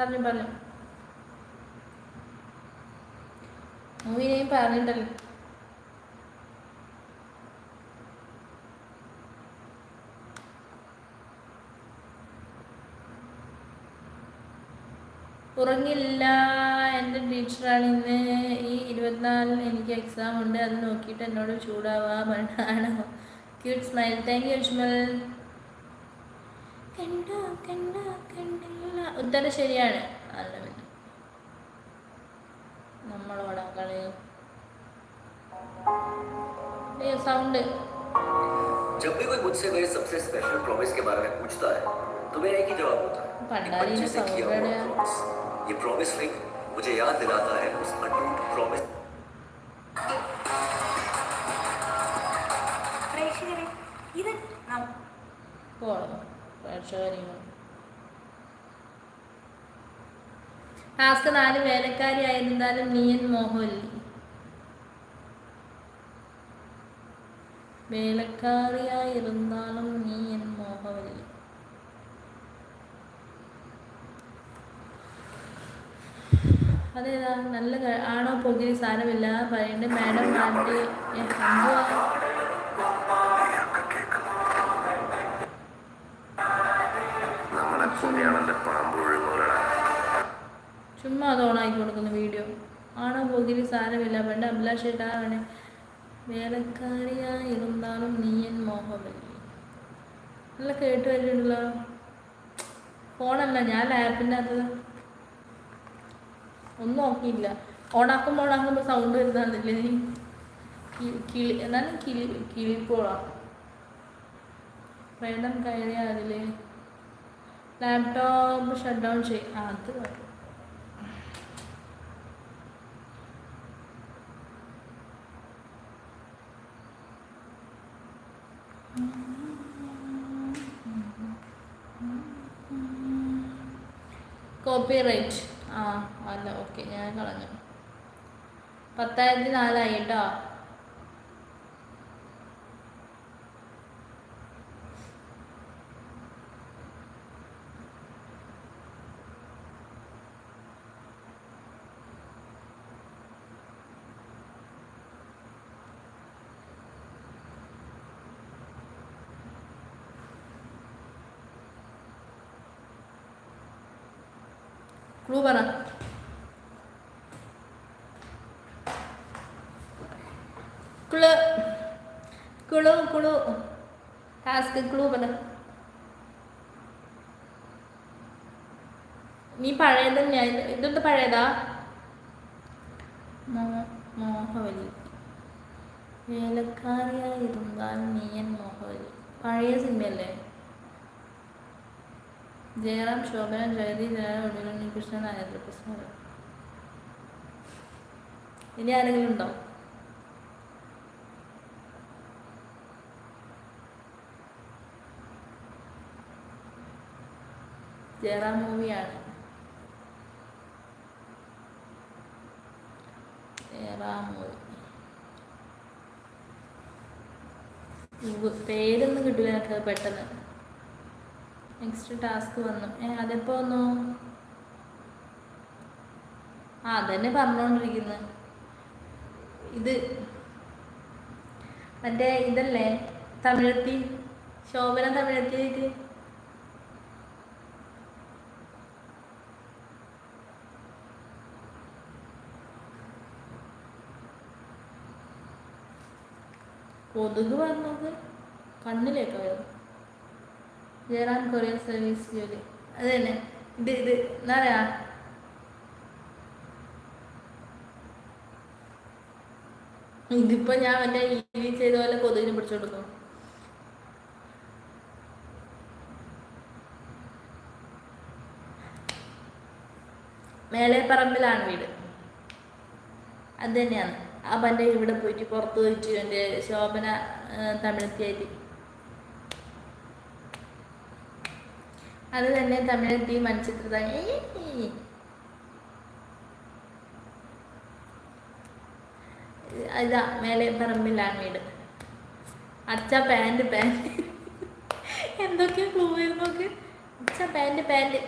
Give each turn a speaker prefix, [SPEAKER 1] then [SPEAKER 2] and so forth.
[SPEAKER 1] പറഞ്ഞു പറഞ്ഞു. മൂവി ഞാൻ പറഞ്ഞിട്ടല്ലോ ഉറങ്ങില്ല എന്റെ ടീച്ചറാണ് ഇന്ന്. ഈ ഇരുപത്തിനാലിന് എനിക്ക് എക്സാം ഉണ്ട്. അത് നോക്കിയിട്ട് എന്നോട് ചൂടാവാ ആണോ cute smile thank you Ajmal കണ്ടോ കണ്ടോ കണ്ടില്ല ഉത്തരം ശരിയാണ് അല്ല പിന്നെ നമ്മളോടാ കളി അയ്യോ സൗണ്ട്
[SPEAKER 2] जब भी कोई मुझसे मेरे सबसे स्पेशल प्रॉमिस के बारे में पूछता है तो मेरा एक ही जवाब होता है एक
[SPEAKER 1] पंडारी ने
[SPEAKER 2] बच्चे से किया हुआ
[SPEAKER 1] समझ
[SPEAKER 2] प्रॉमिस ये प्रॉमिस रिंग मुझे याद दिलाता है उस अटूट प्रॉमिस
[SPEAKER 3] പ്രേക്ഷകരെ ഇത് നം-
[SPEAKER 1] പോണം പ്രേക്ഷകരിങ്ങൾ ടാസ്ക് നാല് വേലക്കാരി ആയിരുന്നാലും നീയൻ മോഹൻലി വേലക്കാരിയായിരുന്നാലും നീ എൻ മോഹവല്ലി അതേതാ? നല്ല ആണോ പൊങ്കിന് സാരമില്ല? പറയണ്ട്. മാഡം ആന്റി ആണോ പോകിരി സാരമില്ല? പണ്ട് അഭിലാഷേട്ടാണ്. വേലക്കാരിയായിരുന്നാലും നീയൻ മോഹമല്ലി നല്ല കേട്ട് വരുന്നുണ്ടല്ലോ ഫോണല്ല ഞാൻ ലാപ്പിന്റെ അത് ഒന്നും നോക്കിയില്ല. ഓണാക്കുമ്പോൾ ഓണാക്കുമ്പോൾ സൗണ്ട് വരുന്നില്ലേ നീ കിളി എന്നാലും കിളി കിളിപ്പോളാം പ്രേതം കഴിയാതില്ലേ ലാപ്ടോപ്പ് ഷട്ട് ഡൗൺ ചെയ്യും അത് കോപ്പി റൈറ്റ് ആ അല്ല ഓക്കെ ഞാൻ കളഞ്ഞു. പത്തായിരത്തി നാലായി കേട്ടോ. ക്ലൂ പറ. Clue clue clue task clue പറ. നീ പഴയത് തന്നെയാ ഇത് ഇതൊക്കെ പഴയതാ മോഹവലി. വേലക്കാരിയായിരുന്നാൽ നീയൻ മോഹവലി. പഴയ സിനിമയല്ലേ? ജയറാം ശോഭന ജയതി ജയറാം ഒടുവിലുണ്ണി കൃഷ്ണൻ നായകൃഷ്ണൻ ഇനി ആരെങ്കിലും ഉണ്ടോ? ജയറാം മൂവിയാണ്. ജയറാം മൂവി. പേരൊന്നും കിട്ടില്ല എനിക്ക് പെട്ടെന്ന്. നെക്സ്റ്റ് ടാസ്ക് വന്നു. അതെപ്പോ വന്നു? ആ അതന്നെ പറഞ്ഞോണ്ടിരിക്കുന്നു. ഇത് മറ്റേ ഇതല്ലേ? തമിഴത്തി. ശോഭന തമിഴത്തിയായിട്ട്. കൊതുക് പറഞ്ഞത് കണ്ണിലേക്ക് വരും ജയറാം കൊറിയർ സർവീസ് ജോലി. അത് തന്നെ ഇത് ഇത് എന്താ പറയാ? ഇതിപ്പോ ഞാൻ മറ്റേ ഇ ചെയ്ത പോലെ കൊതുകിനെ കൊടുക്കും. മേലെപ്പറമ്പിലാണ് വീട്. അത് തന്നെയാണ്. ആ പന്റെ ഇവിടെ പോയിട്ട് പുറത്ത് പോയിട്ട് എന്റെ ശോഭന തമിഴത്തിയായിട്ട് അത് തന്നെ തമിഴത്തി മൺചിത്രത. ഇതാ മേലെ പറമ്പിലാണ് വീട്. അച്ഛ പാന്റ് പാന്റ്. എന്തൊക്കെയാ ക്ലൂ നോക്ക്. അച്ഛ പാന്റ് പാന്റ്.